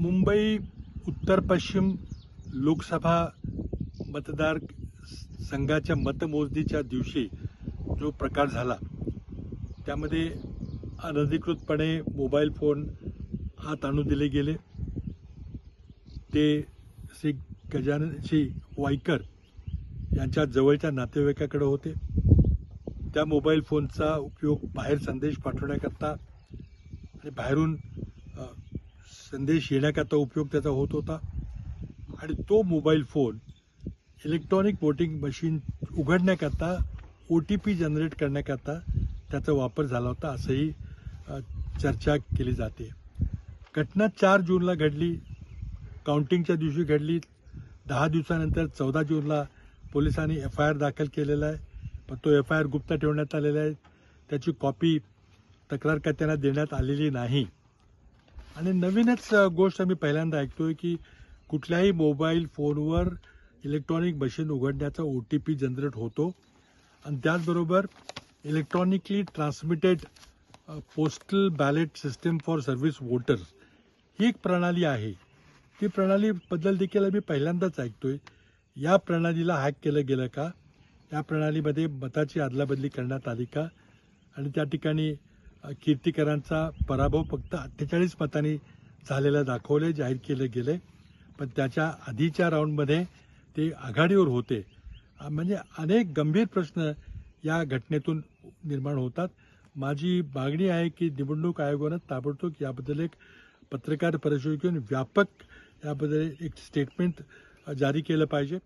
मुंबई उत्तर पश्चिम लोकसभा मतदार संघाच्या मतमोजणीच्या दिवशी जो प्रकार झाला त्यामध्ये अनधिकृतपणे मोबाईल फोन हात आणून दिले गेले. ते श्री गजानन श्री वायकर यांच्या जवळच्या नातेवाईकाकडे होते. त्या मोबाईल फोनचा उपयोग बाहेर संदेश पाठवण्याकरता आणि बाहेरून संदेश येण्याकरता उपयोग त्याचा होत होता. आणि तो mobile phone electronic voting machine उघडण्याकरता O T P generate करण्याकरता त्याचा वापर झाला होता असंही चर्चा केली जाते. घटना चार जूनला घडली काउंटिंगच्या दिवशी घडली. दहा दिवसानंतर चौदा जूनला पोलिसांनी एफ आय आर दाखल केलेला आहे. पण तो एफ आय आर गुप्त ठेवण्यात आलेला आहे. त्याची कॉपी तक्रारकर्त्यांना देण्यात आलेली नाही. आणि नवीनच गोष्ट आम्ही पहिल्यांदा ऐकतोय की कुठल्याही मोबाईल फोनवर इलेक्ट्रॉनिक मशीन उघडण्याचा ओ टी पी जनरेट होतो. आणि त्याचबरोबर electronically transmitted postal ballot system for service voters ही एक प्रणाली आहे. ती प्रणालीबद्दल देखील मी पहिल्यांदाच ऐकतोय. या प्रणालीला हॅक केलं गेलं का? या प्रणालीमध्ये मताची अदलाबदली करण्यात आली का? आणि त्या ठिकाणी कीर्तिकरांचा पराभव फक्त अठ्ठेचाळीस मतांनी झालेला दाखवले जाहीर केले गेले. पण त्याच्या आधीच्या राऊंडमध्ये ते आघाडीवर होते. म्हणजे अनेक गंभीर प्रश्न या घटनेतून निर्माण होतात. माझी मागणी आहे की निवडणूक आयोगानं ताबडतोब याबद्दल एक पत्रकार परिषद घेऊन व्यापक याबद्दल एक स्टेटमेंट जारी केलं पाहिजे.